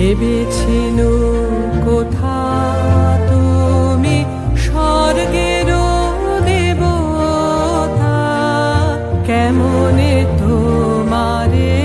ভেবেছিনু কোথা তুমি স্বর্গের দেবতা? কেমনে তোমারে